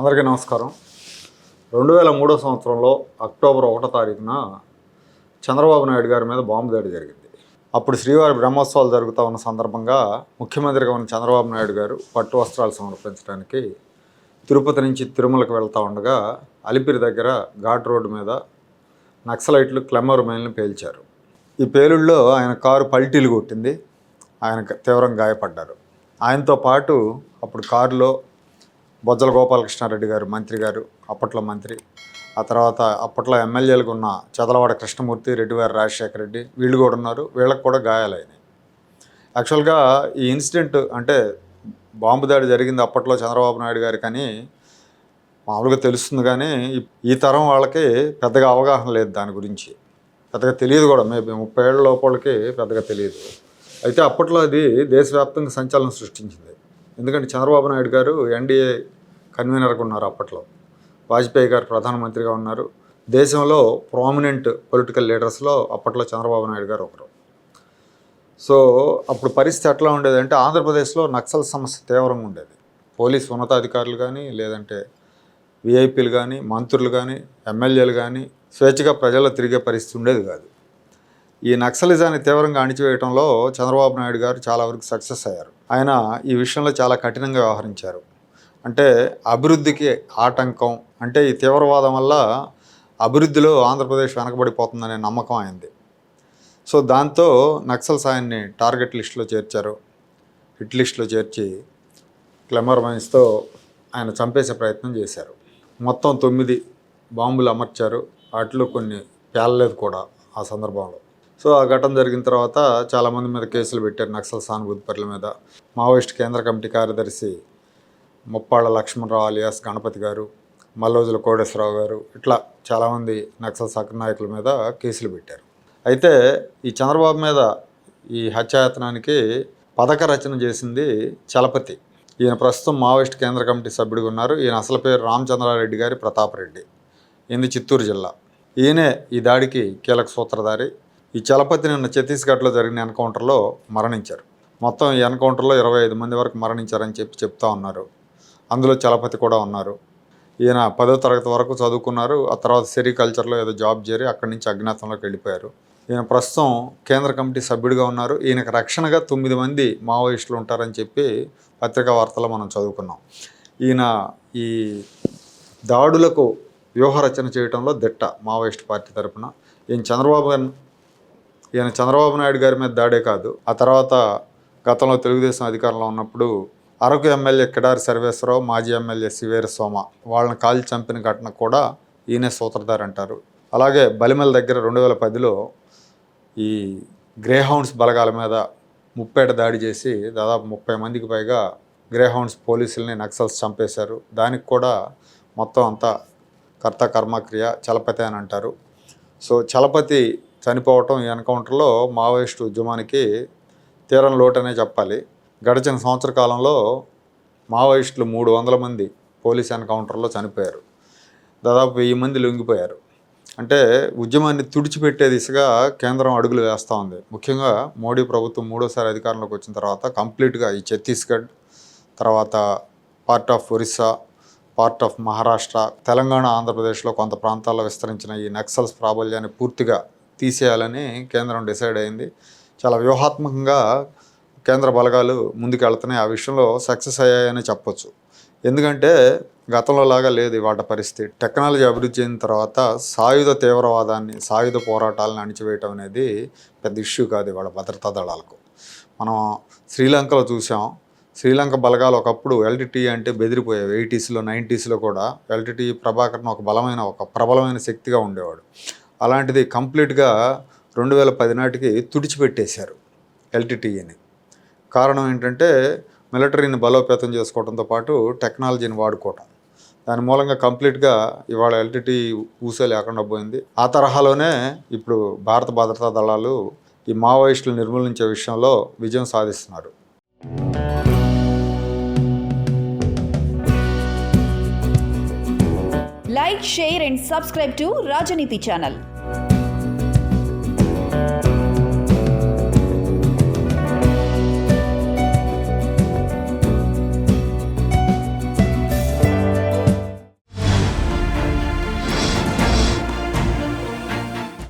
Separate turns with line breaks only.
అందరికీ నమస్కారం. రెండు వేల మూడో సంవత్సరంలో అక్టోబర్ ఒకటో తారీఖున చంద్రబాబు నాయుడు గారి మీద బాంబు దాడి జరిగింది. అప్పుడు శ్రీవారి బ్రహ్మోత్సవాలు జరుగుతూ ఉన్న సందర్భంగా ముఖ్యమంత్రిగా ఉన్న చంద్రబాబు నాయుడు గారు పట్టు వస్త్రాలు సమర్పించడానికి తిరుపతి నుంచి తిరుమలకు వెళ్తూ ఉండగా అలిపిరి దగ్గర ఘాట్ రోడ్డు మీద నక్సలైట్లు క్లెమర్ మైల్ని పేల్చారు. ఈ పేలుళ్ళలో ఆయన కారు పల్టీలు కొట్టింది. ఆయన తీవ్రంగా గాయపడ్డారు. ఆయనతో పాటు అప్పుడు కారులో బొజ్జల గోపాలకృష్ణారెడ్డి గారు మంత్రి గారు అప్పట్లో మంత్రి ఆ తర్వాత అప్పట్లో ఎమ్మెల్యేలుగా ఉన్న చదలవాడ కృష్ణమూర్తి రెడ్డివారి రాజశేఖర రెడ్డి వీళ్ళు కూడా ఉన్నారు. వీళ్ళకి కూడా గాయాలైనాయి యాక్చువల్గా ఈ ఇన్సిడెంట్ అంటే బాంబు దాడి జరిగింది అప్పట్లో చంద్రబాబు నాయుడు గారు కానీ మామూలుగా తెలుస్తుంది కానీ ఈ- ఈ తరం వాళ్ళకి పెద్దగా అవగాహన లేదు దాని గురించి. పెద్దగా తెలియదు కూడా. మేబీ ముప్పై ఏళ్ళ లోపలికి పెద్దగా తెలియదు. అయితే అప్పట్లో అది దేశవ్యాప్తంగా సంచలనం సృష్టించింది. ఎందుకంటే చంద్రబాబు నాయుడు గారు ఎన్డీఏ కన్వీనర్గా ఉన్నారు అప్పట్లో. వాజ్పేయి గారు ప్రధానమంత్రిగా ఉన్నారు. దేశంలో ప్రామినెంట్ పొలిటికల్ లీడర్స్లో అప్పట్లో చంద్రబాబు నాయుడు గారు ఒకరు. సో అప్పుడు పరిస్థితి ఎట్లా ఉండేది అంటే ఆంధ్రప్రదేశ్లో నక్సల్ సమస్య తీవ్రంగా ఉండేది. పోలీస్ ఉన్నతాధికారులు కానీ లేదంటే విఐపీలు కానీ మంత్రులు కానీ ఎమ్మెల్యేలు కానీ స్వేచ్ఛగా ప్రజల్లో తిరిగే పరిస్థితి ఉండేది కాదు. ఈ నక్సలిజాన్ని తీవ్రంగా అణిచివేయడంలో చంద్రబాబు నాయుడు గారు చాలా వరకు సక్సెస్ అయ్యారు. ఆయన ఈ విషయంలో చాలా కఠినంగా వ్యవహరించారు. అంటే అభివృద్ధికి ఆటంకం అంటే ఈ తీవ్రవాదం వల్ల అభివృద్ధిలో ఆంధ్రప్రదేశ్ వెనకబడిపోతుందనే నమ్మకం అయింది సో దాంతో నక్సల్స్ ఆయన్ని టార్గెట్ లిస్టులో చేర్చారు. హిట్ లిస్టులో చేర్చి క్లెమర్ మైన్స్తో ఆయన చంపేసే ప్రయత్నం చేశారు. మొత్తం తొమ్మిది బాంబులు అమర్చారు. వాటిలో కొన్ని పేలలేదు కూడా ఆ సందర్భంలో. సో ఆ ఘటన జరిగిన తర్వాత చాలామంది మీద కేసులు పెట్టారు నక్సల్ సానుభూతి పరుల మీద. మావోయిస్ట్ కేంద్ర కమిటీ కార్యదర్శి ముప్పాళ్ళ లక్ష్మణరావు అలియాస్ గణపతి గారు మల్లోజుల కోటేశ్వరరావు గారు ఇట్లా చాలామంది నక్సల్ సక్ర నాయకుల మీద కేసులు పెట్టారు. అయితే ఈ చంద్రబాబు మీద ఈ హత్యాయత్నానికి పథక రచన చేసింది చలపతి. ఈయన ప్రస్తుతం మావోయిస్ట్ కేంద్ర కమిటీ సభ్యుడిగా ఉన్నారు. ఈయన అసలు పేరు రామచంద్రారెడ్డి గారి ప్రతాపరెడ్డి. ఇది చిత్తూరు జిల్లా. ఈయనే ఈ దాడికి కీలక సూత్రధారి. ఈ చలపతి నిన్న ఛత్తీస్గఢ్లో జరిగిన ఎన్కౌంటర్లో మరణించారు. మొత్తం ఈ ఎన్కౌంటర్లో ఇరవై ఐదు మంది వరకు మరణించారని చెప్పి చెప్తా ఉన్నారు. అందులో చలపతి కూడా ఉన్నారు. ఈయన పదో తరగతి వరకు చదువుకున్నారు. ఆ తర్వాత సెరికల్చర్లో ఏదో జాబ్ చేరి అక్కడి నుంచి అజ్ఞాతంలోకి వెళ్ళిపోయారు. ఈయన ప్రస్తుతం కేంద్ర కమిటీ సభ్యుడిగా ఉన్నారు. ఈయనకు రక్షణగా తొమ్మిది మంది మావోయిస్టులు ఉంటారని చెప్పి పత్రికా వార్తలో మనం చదువుకున్నాం. ఈయన ఈ దాడులకు వ్యూహరచన చేయడంలో దిట్ట మావోయిస్ట్ పార్టీ తరఫున ఈయన చంద్రబాబు ఈయన చంద్రబాబు నాయుడు గారి మీద దాడే కాదు. ఆ తర్వాత గతంలో తెలుగుదేశం అధికారంలో ఉన్నప్పుడు అరకు ఎమ్మెల్యే కిడారి సర్వేశ్వరరావు మాజీ ఎమ్మెల్యే సివేర సోమ వాళ్ళని కాల్చి చంపిన ఘటన కూడా ఈయనే సూత్రధారి అంటారు అలాగే బలిమెల దగ్గర రెండు వేల పదిలో ఈ గ్రేహౌండ్స్ బలగాల మీద ముప్పేట దాడి చేసి దాదాపు ముప్పై మందికి పైగా గ్రేహౌండ్స్ పోలీసుల్ని నక్సల్స్ చంపేశారు. దానికి కూడా మొత్తం అంతా కర్త కర్మక్రియ చలపతి అని అంటారు. సో చలపతి చనిపోవటం ఈ ఎన్కౌంటర్లో మావోయిస్టు ఉద్యమానికి తీరం లోటనే చెప్పాలి. గడిచిన సంవత్సర కాలంలో మావోయిస్టులు మూడు వందల మంది పోలీస్ ఎన్కౌంటర్లో చనిపోయారు. దాదాపు వెయ్యి మంది లొంగిపోయారు. అంటే ఉద్యమాన్ని తుడిచిపెట్టే దిశగా కేంద్రం అడుగులు వేస్తూ ఉంది. ముఖ్యంగా మోడీ ప్రభుత్వం మూడోసారి అధికారంలోకి వచ్చిన తర్వాత కంప్లీట్గా ఈ ఛత్తీస్గఢ్ తర్వాత part of Orissa part of Maharashtra Telangana ఆంధ్రప్రదేశ్లో కొంత ప్రాంతాల్లో విస్తరించిన ఈ నక్సల్స్ ప్రాబల్యాన్ని పూర్తిగా తీసేయాలని కేంద్రం డిసైడ్ అయింది. చాలా వ్యూహాత్మకంగా కేంద్ర బలగాలు ముందుకు వెళ్తున్నాయి ఆ విషయంలో సక్సెస్ అయ్యాయని చెప్పొచ్చు. ఎందుకంటే గతంలో లాగా లేదు వాటి పరిస్థితి. టెక్నాలజీ అభివృద్ధి చెందిన తర్వాత సాయుధ తీవ్రవాదాన్ని సాయుధ పోరాటాలను అణిచివేయటం అనేది పెద్ద ఇష్యూ కాదు ఇవాళ భద్రతా దళాలకు. మనం శ్రీలంకలో చూసాం. శ్రీలంక బలగాలు ఒకప్పుడు ఎల్టీటీ అంటే బెదిరిపోయాయి ఎయిటీస్లో నైంటీస్లో కూడా ఎల్టీటీ ప్రభాకర్ను ఒక బలమైన ఒక ప్రబలమైన శక్తిగా ఉండేవాడు. అలాంటిది కంప్లీట్గా రెండు వేల పది నాటికి తుడిచిపెట్టేశారు ఎల్టీటీఈని. కారణం ఏంటంటే మిలిటరీని బలోపేతం చేసుకోవడంతో పాటు టెక్నాలజీని వాడుకోవటం. దాని మూలంగా కంప్లీట్గా ఇవాళ ఎల్టీటీ ఊసే లేకుండా పోయింది. ఆ తరహాలోనే ఇప్పుడు భారత భద్రతా దళాలు ఈ మావోయిస్టులు నిర్మూలించే విషయంలో విజయం సాధిస్తున్నారు.
Like share and subscribe to Rajaneeti channel.